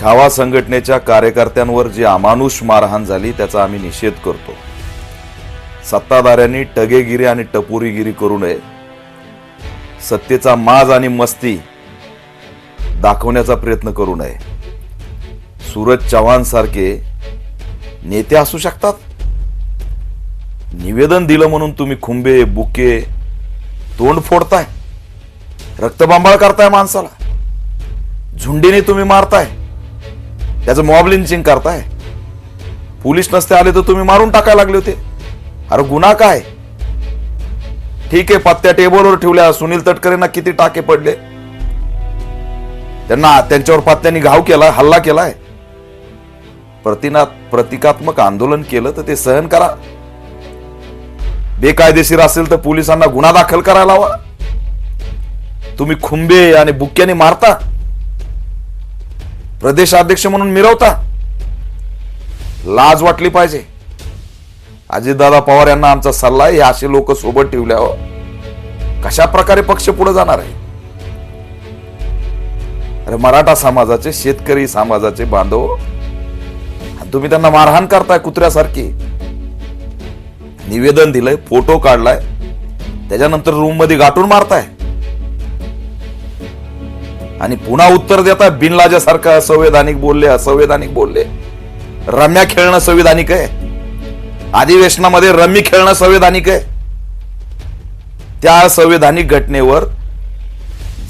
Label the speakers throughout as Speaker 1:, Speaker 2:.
Speaker 1: छावा संघटनेच्या कार्यकर्त्यांवर जी अमानुष मारहाण झाली त्याचा आम्ही निषेध करतो. सत्ताधाऱ्यांनी टगेगिरी आणि टपोरीगिरी करू नये. सत्तेचा माज आणि मस्ती दाखवण्याचा प्रयत्न करू नये. सूरज चव्हाण सारखे नेते असू शकतात? निवेदन दिलं म्हणून तुम्ही खुंबे बुके तोंड फोडताय रक्तबांबाळ करताय माणसाला. झुंडीने तुम्ही मारताय. त्याचं मॉब लिंचिंग करताय. पोलीस नसते आले तर तुम्ही मारून टाकायला लागले होते. अरे गुन्हा काय? ठीक आहे पत्त्या टेबलवर ठेवल्या. सुनील तटकरेंना किती टाके पडले? त्यांना त्यांच्यावर पत्त्यांनी घाव केला हल्ला केलाय. प्रतिना प्रतिकात्मक आंदोलन केलं तर ते सहन करा. बेकायदेशीर असेल तर पोलिसांना गुन्हा दाखल करायला हवा तुम्ही खुंबे आणि बुक्क्याने मारता. प्रदेशाध्यक्ष म्हणून मिरवता. लाज वाटली पाहिजे. अजितदादा पवार यांना आमचा सल्ला आहे हे असे लोक सोबत ठेवल्यावर कशा प्रकारे पक्ष पुढे जाणार आहे? अरे मराठा समाजाचे शेतकरी समाजाचे बांधव आणि तुम्ही त्यांना मारहाण करताय कुत्र्यासारखी. निवेदन दिलंय फोटो काढलाय त्याच्यानंतर रूममध्ये गाठून मारताय. आणि पुन्हा उत्तर देता बिनलाजासारखं असंवैधानिक बोलले असंवैधानिक बोलले. रम्या खेळणं संविधानिक आहे. अधिवेशनामध्ये रम्मी खेळणं संविधानिक आहे. त्या संविधानिक घटनेवर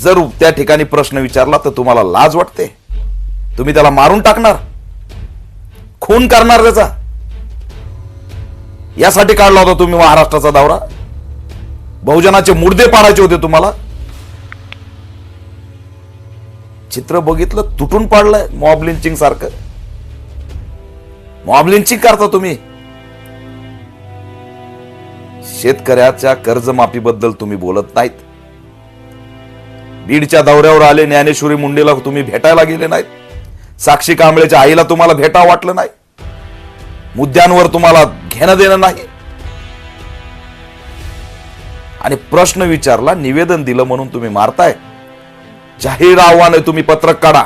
Speaker 1: जर त्या ठिकाणी प्रश्न विचारला तर तुम्हाला लाज वाटते. तुम्ही त्याला मारून टाकणार. खून करणार त्याचा. यासाठी काढला होता तुम्ही महाराष्ट्राचा दौरा. बहुजनाचे मुर्दे पाडायचे होते तुम्हाला. चित्र बघितलं तुटून पाडलंय मॉब लिंचिंग सारखं. मॉब लिंचिंग करता तुम्ही. शेतकऱ्याच्या कर्जमाफीबद्दल तुम्ही बोलत नाहीत. बीडच्या दौऱ्यावर आले ज्ञानेश्वरी मुंडेला तुम्ही भेटायला गेले नाहीत. साक्षी कांबळेच्या आईला तुम्हाला भेटा वाटलं नाही. मुद्द्यांवर तुम्हाला घेणं देणं नाही. आणि प्रश्न विचारला निवेदन दिलं म्हणून तुम्ही मारताय. जाहीर आव्हान आहे तुम्ही पत्रक काढा.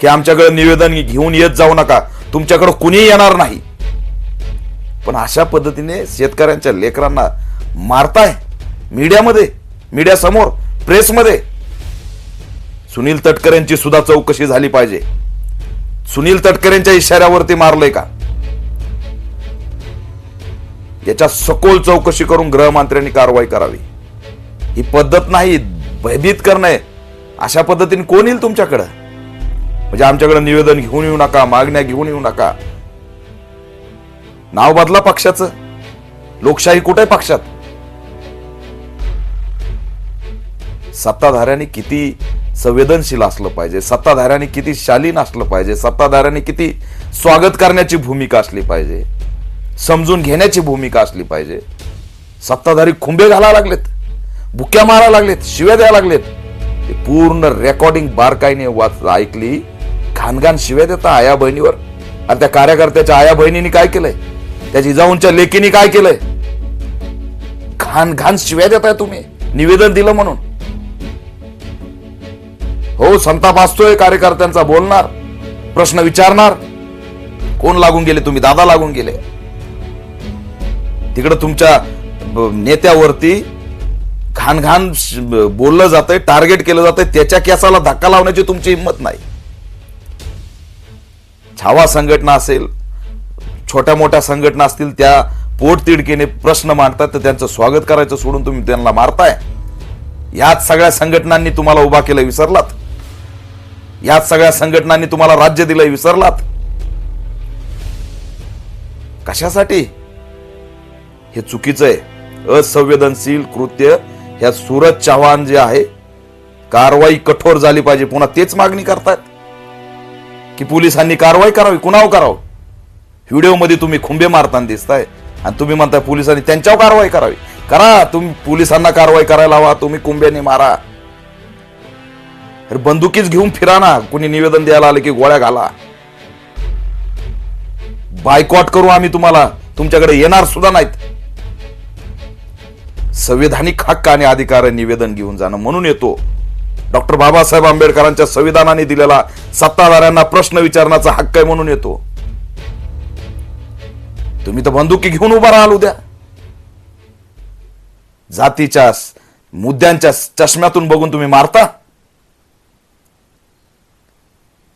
Speaker 1: की आमच्याकडे निवेदन घेऊन येत जाऊ नका. तुमच्याकडे कुणी येणार नाही. पण अशा पद्धतीने शेतकऱ्यांच्या लेकरांना मारताय. मीडियामध्ये मीडियासमोर प्रेसमध्ये. सुनील तटकरेंची सुद्धा चौकशी झाली पाहिजे. सुनील तटकरेंच्या इशाऱ्यावरती मारलंय का? याच्या सखोल चौकशी करून गृहमंत्र्यांनी कारवाई करावी. ही पद्धत नाही भयभीत करणे अशा पद्धतीने कोण येईल तुमच्याकडं? म्हणजे आमच्याकडे निवेदन घेऊन येऊ नका मागण्या घेऊन येऊ नका. नाव बदला पक्षाचं. लोकशाही कुठे पक्षात? सत्ताधाऱ्यांनी किती संवेदनशील असलं पाहिजे सत्ताधाऱ्यांनी किती शालीन असलं पाहिजे सत्ताधाऱ्यांनी किती स्वागत करण्याची भूमिका असली पाहिजे समजून घेण्याची भूमिका असली पाहिजे. सत्ताधारी खुंबे घालायला लागलेत बुक्या मारायला लागलेत शिव्या द्यायला लागलेत. ते पूर्ण रेकॉर्डिंग बारकाईने वाच ऐकली. घाणघाण शिव्या देता आया बहिणीवर. आणि त्या कार्यकर्त्याच्या आया बहिणीने काय केलंय? त्याची जाऊनच्या लेकीने काय केलंय? घाण घाण शिव्या देताय तुम्ही. निवेदन दिलं म्हणून. हो संताप असतोय कार्यकर्त्यांचा बोलणार प्रश्न विचारणार. कोण लागून गेले तुम्ही? दादा लागून गेले. तिकडं तुमच्या नेत्यावरती घाण घाण बोललं जातंय टार्गेट केलं जातंय त्याच्या केसाला धक्का लावण्याची तुमची हिंमत नाही. छावा संघटना असेल छोट्या मोठ्या संघटना असतील त्या पोटतिडकीने प्रश्न मांडतात तर त्यांचं स्वागत करायचं सोडून तुम्ही त्यांना मारताय. याच सगळ्या संघटनांनी तुम्हाला उभा केलं विसरलात. याच सगळ्या संघटनांनी तुम्हाला राज्य दिलं विसरलात. कशासाठी? हे चुकीचं आहे. असंवेदनशील कृत्य ह्या सूरज चव्हाण जे आहे कारवाई कठोर झाली पाहिजे. पुन्हा तेच मागणी करतायत. की पोलिसांनी कारवाई करावी. कुणावर करावं? व्हिडिओमध्ये तुम्ही खुंबे मारताना दिसताय. आणि तुम्ही म्हणताय पोलिसांनी त्यांच्यावर कारवाई करावी. करा तुम्ही पोलिसांना कारवाई करायला हवा तुम्ही कुंब्याने मारा. अरे बंदुकीच घेऊन फिरा ना. कुणी निवेदन द्यायला आलं की गोळ्या घाला. बायकॉट करू आम्ही तुम्हाला. तुमच्याकडे येणार सुद्धा नाहीत. संविधानिक हक्क आणि अधिकार निवेदन घेऊन जाणं म्हणून येतो. डॉक्टर बाबासाहेब आंबेडकरांच्या संविधानाने दिलेला सत्ताधाऱ्यांना प्रश्न विचारण्याचा हक्क आहे म्हणून येतो. तुम्ही तर बंदुकी घेऊन उभा राहाल उद्या. जातीच्या मुद्द्यांच्या चष्म्यातून बघून तुम्ही मारता.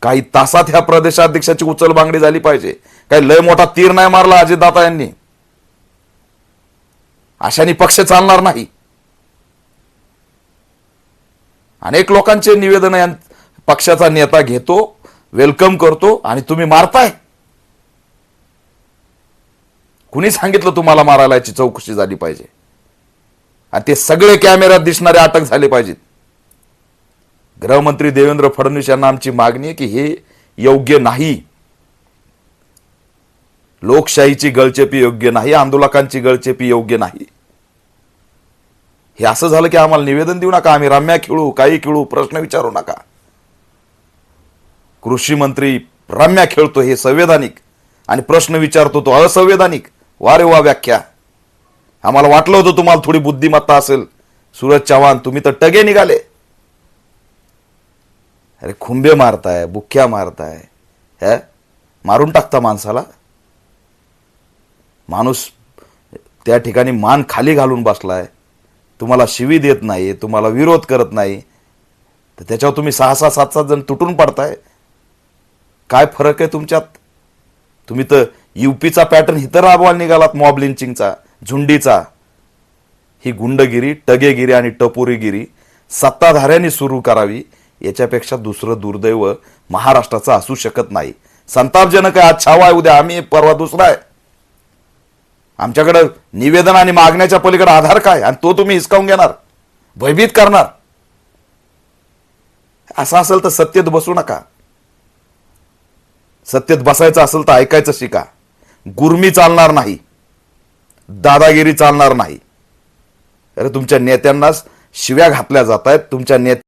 Speaker 1: काही तासात ह्या प्रदेशाध्यक्षाची उचलबांगडी झाली पाहिजे. काही लय मोठा तीर नाही मारला अजितदाता यांनी. अशाने पक्ष चालणार नाही. अनेक लोकांचे निवेदन पक्षाचा नेता घेतो वेलकम करतो आणि तुम्ही मारताय. कुणी सांगितलं तुम्हाला मारायला याची चौकशी झाली पाहिजे? आणि ते सगळे कॅमेऱ्यात दिसणारे अटक झाले पाहिजेत. गृहमंत्री देवेंद्र फडणवीस यांना आमची मागणी आहे की हे योग्य नाही. लोकशाहीची गळचेपी योग्य नाही आंदोलकांची गळचेपी योग्य नाही. हे असं झालं की आम्हाला निवेदन देऊ नका आम्ही रम्या खेळू काही खेळू प्रश्न विचारू नका. कृषी मंत्री रम्या खेळतो हे संवैधानिक आणि प्रश्न विचारतो तो असंवैधानिक. वा रे वा व्याख्या. आम्हाला वाटलं होतं तुम्हाला थोडी बुद्धिमत्ता असेल. सूरज चव्हाण तुम्ही तर टगे निघाले. अरे खुंबे मारताय बुख्या मारताय हे? मारून टाकता माणसाला? माणूस त्या ठिकाणी मान खाली घालून बसलाय. तुम्हाला शिवी देत नाही तुम्हाला विरोध करत नाही तर त्याच्यावर तुम्ही सहा सहा सात सात जण तुटून पडताय. काय फरक आहे तुमच्यात? तुम्ही तर युपीचा पॅटर्न इथं राबवायला निघालात मॉब लिंचिंगचा झुंडीचा. ही गुंडगिरी टगेगिरी आणि टपोरीगिरी सत्ताधाऱ्यांनी सुरू करावी याच्यापेक्षा दुसरं दुर्दैव महाराष्ट्राचं असू शकत नाही. संतापजनक आहे आज छावा आहे उद्या आम्ही परवा दुसरा आहे. आमच्याकडं निवेदन आणि मागण्याच्या पलीकडे आधार काय? आणि तो तुम्ही हिसकावून घेणार. भयभीत करणार. असं असेल तर सत्यत बसू नका. सत्यत बसायचं असेल तर ऐकायचं शिका. गुरमी चालणार नाही. दादागिरी चालणार नाही. अरे तुमच्या नेत्यांनाच शिव्या घातल्या जात आहेत. तुमच्या नेत्या